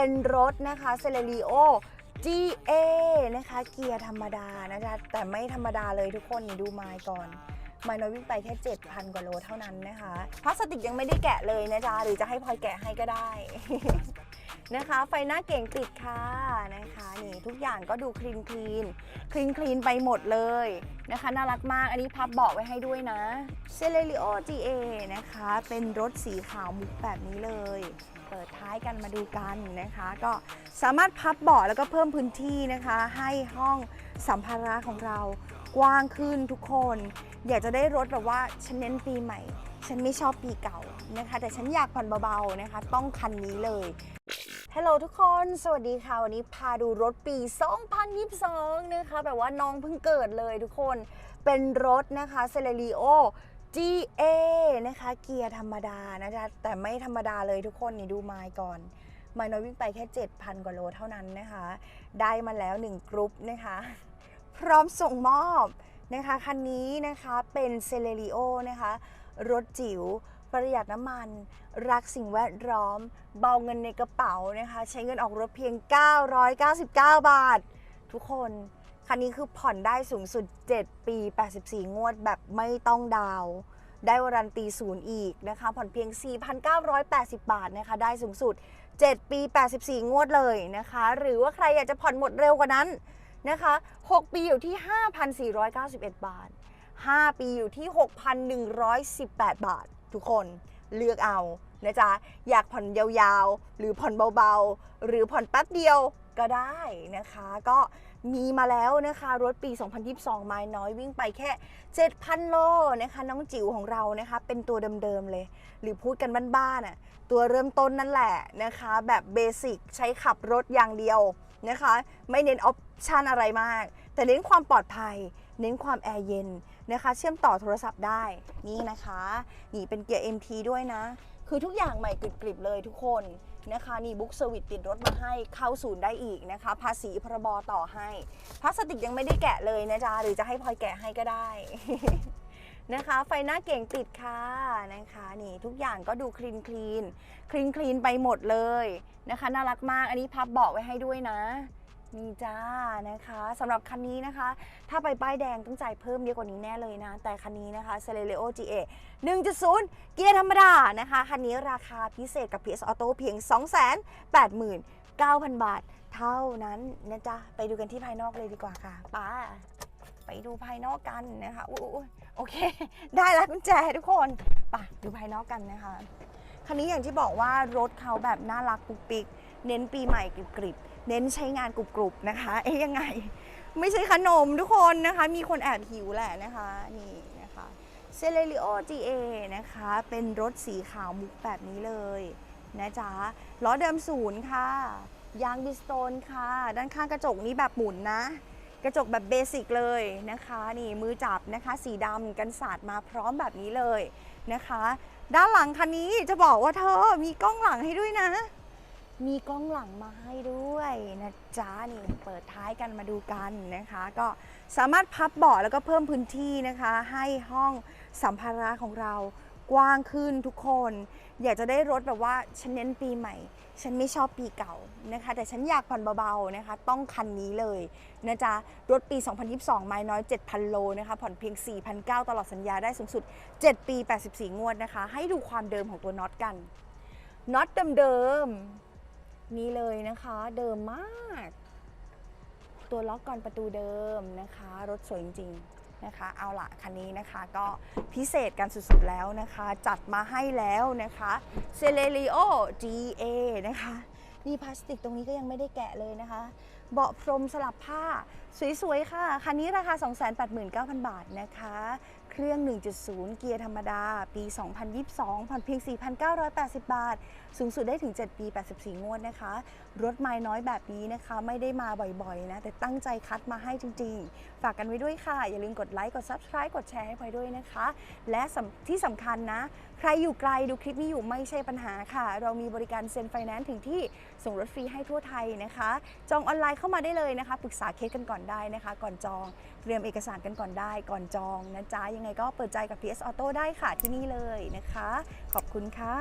เป็นรถนะคะเซเลริโอ GA นะคะเกียร์ธรรมดานะจ๊ะแต่ไม่ธรรมดาเลยทุกคนนี่ดูไมล์ก่อนมล์น้อยวิ่งไปแค่ 7,000 กว่าโลเท่านั้นนะคะพลาสติกยังไม่ได้แกะเลยนะจ๊ะหรือจะให้พลอยแกะให้ก็ได้ นะคะ ไฟหน้าเก่งติดค่ะนะคะนี่ทุกอย่างก็ดูคลีนคลีนคลีนคลีนไปหมดเลยนะคะ น่ารักมากอันนี้พับเบาะไว้ให้ด้วยนะ c e l e r i o GA นะคะ เป็นรถสีขาวมุกแบบนี้เลย เปิดท้าย กันมาดูกันนะคะ ก็สามารถพับเบาะแล้วก็เพิ่มพื้นที่นะคะ ให้ห้องสัมภาระของเรากว้างขึ้นทุกคน อยากจะได้รถแบบว่าฉันเน้นปีใหม่ ฉันไม่ชอบปีเก่านะคะ แต่ฉันอยากผ่อนเบาๆนะคะ ต้องคันนี้เลยฮัลโหลทุกคน สวัสดีค่ะ วันนี้พาดูรถปี 2022 นะคะ แบบว่าน้องเพิ่งเกิดเลยทุกคน เป็นรถนะคะ c e l e r i o GA นะคะ เกียร์ธรรมดานะจ๊ะแต่ไม่ธรรมดาเลยทุกคนนี่ดูไมล์ก่อนไมล์น้อยวิ่งไปแค่ 7,000 กว่าโลเท่านั้นนะคะ ได้มาแล้ว 1 กรุ๊ปนะคะ พร้อมส่งมอบนะคะ คันนี้นะคะเป็น c e l e r i o นะคะ รถจิ๋วประหยัดน้ำมัน รักสิ่งแวดล้อม เบาเงินในกระเป๋านะคะ ใช้เงินออกรถเพียง 999 บาท ทุกคน คันนี้คือผ่อนได้สูงสุด 7 ปี 84 งวดแบบไม่ต้องดาว ได้วารันตีศูนย์อีกนะคะ ผ่อนเพียง 4,980 บาทนะคะ ได้สูงสุด 7 ปี 84 งวดเลยนะคะ หรือว่าใครอยากจะผ่อนหมดเร็วกว่านั้นนะคะ 6 ปีอยู่ที่ 5,491 บาท 5 ปีอยู่ที่ 6,118 บาท ทุกคนเลือกเอานะจ๊ะ อยากผ่อนยาวๆ หรือผ่อนเบาๆ หรือผ่อนแป๊บเดียว ก็ได้นะคะ ก็มีมาแล้วนะคะรถปี 2022 ไม้น้อยวิ่งไปแค่ 7,000 โลนะคะ น้องจิ๋วของเรานะคะ เป็นตัวเดิมๆเลย หรือพูดกันบ้านๆอะตัวเริ่มต้นนั่นแหละนะคะ แบบเบสิกใช้ขับรถอย่างเดียวนะคะ ไม่เน้นออปชันอะไรมาก แต่เน้นความปลอดภัย เน้นความแอร์เย็นนะคะ เชื่อมต่อโทรศัพท์ได้นี่นะคะนี่เป็นเกียร์ MT ด้วยนะ คือทุกอย่างใหม่กริบๆเลยทุกคนนะคะนี่บุ๊กเซอร์วิสติดรถมาให้เข้าศูนย์ได้อีกนะคะ ภาษีพรบต่อให้พลาสติกยังไม่ได้แกะเลยนะจ๊ะหรือจะให้พลอยแกะให้ก็ได้นะคะ ไฟหน้าเก่งติดค่ะนะคะนี่ทุกอย่างก็ดูคลีนคลีนคลีนคลีนไปหมดเลยนะคะ น่ารักมากอันนี้พับเบาะไว้ให้ด้วยนะ นี่จ้านะคะสำหรับคันนี้นะคะ ถ้าไปป้ายแดงต้องจ่ายเพิ่มเยอะกว่านี้แน่เลยนะ แต่คันนี้นะคะ c e l e r i o GA 1.0 เกียร์ธรรมดานะคะ คันนี้ราคาพิเศษกับ PS Auto เพียง 289,000 บาท เท่านั้นนะจ๊ะ ไปดูกันที่ภายนอกเลยดีกว่าค่ะป้าไปดูภายนอกกันนะคะโอุ๊ยโอเค ได้แล้วกุญแจทุกคนป่ะดูภายนอกกันนะคะคันนี้อย่างที่บอกว่ารถเขาแบบน่ารักปุกปิก เน้นปีใหม่กริบๆ เน้นใช้งานกรุบๆนะคะ เอ๊ยยังไง ไม่ใช่ขนมทุกคนนะคะ มีคนแอบหิวแหละนะคะ นี่นะคะเซเลริโอ GA นะคะ เป็นรถสีขาวมุกแบบนี้เลยนะจ๊ะล้อเดิมศูนย์ค่ะ ยางบิสโตนค่ะ ด้านข้างกระจกนี้แบบหมุนนะ กระจกแบบเบสิกเลยนะคะ นี่มือจับนะคะ สีดำกันสาดมาพร้อมแบบนี้เลยนะคะ ด้านหลังคันนี้จะบอกว่าเธอมีกล้องหลังให้ด้วยนะ มีกล้องหลังมาให้ด้วยนะจ๊ะนี่เปิดท้ายกันมาดูกันนะคะ ก็สามารถพับเบาะแล้วก็เพิ่มพื้นที่นะคะ ให้ห้องสัมภาระของเรากว้างขึ้นทุกคน อยากจะได้รถแบบว่าฉันเน้นปีใหม่ ฉันไม่ชอบปีเก่านะคะ แต่ฉันอยากผ่อนเบาๆนะคะ ต้องคันนี้เลยนะจ๊ะ รถปี 2022 ไม้น้อย 7,000 โลนะคะ ผ่อนเพียง 4,900 ตลอดสัญญาได้สูงสุด 7 ปี 84 งวดนะคะ ให้ดูความเดิมของตัวน็อตกันน็อตเดิมๆ นี่เลยนะคะเดิมมาก ตัวล็อกก่อนประตูเดิมนะคะ รถสวยจริงๆนะคะ เอาละคันนี้นะคะก็พิเศษกันสุดๆแล้วนะคะ จัดมาให้แล้วนะคะ c e l e r i o GA นะคะนี่พลาสติกตรงนี้ก็ยังไม่ได้แกะเลยนะคะ เบาะพรมสลับผ้า สวยๆ ค่ะ คันนี้ราคา 289,000 บาทนะคะ เครื่อง 1.0 เกียร์ธรรมดา ปี 2022 ผ่อนเพียง 4,980 บาท สูงสุดได้ถึง 7 ปี 84 งวดนะคะ รถไม้น้อยแบบนี้นะคะ ไม่ได้มาบ่อยๆ นะ แต่ตั้งใจคัดมาให้จริงๆ ฝากกันไว้ด้วยค่ะ อย่าลืมกดไลค์ กด Subscribe กดแชร์ให้พลอยด้วยนะคะ และที่สำคัญนะ ใครอยู่ไกลดูคลิปนี้อยู่ไม่ใช่ปัญหาค่ะ เรามีบริการเซ็นไฟแนนซ์ถึงที่ส่งรถฟรีให้ทั่วไทยนะคะ จองออนไลน์เข้ามาได้เลยนะคะ ปรึกษาเคสกันก่อนได้นะคะ ก่อนจอง เตรียมเอกสารกันก่อนได้ ก่อนจองนะจ๊ะยังไงก็เปิดใจกับ PS Auto ได้ค่ะที่นี่เลยนะคะ ขอบคุณค่ะ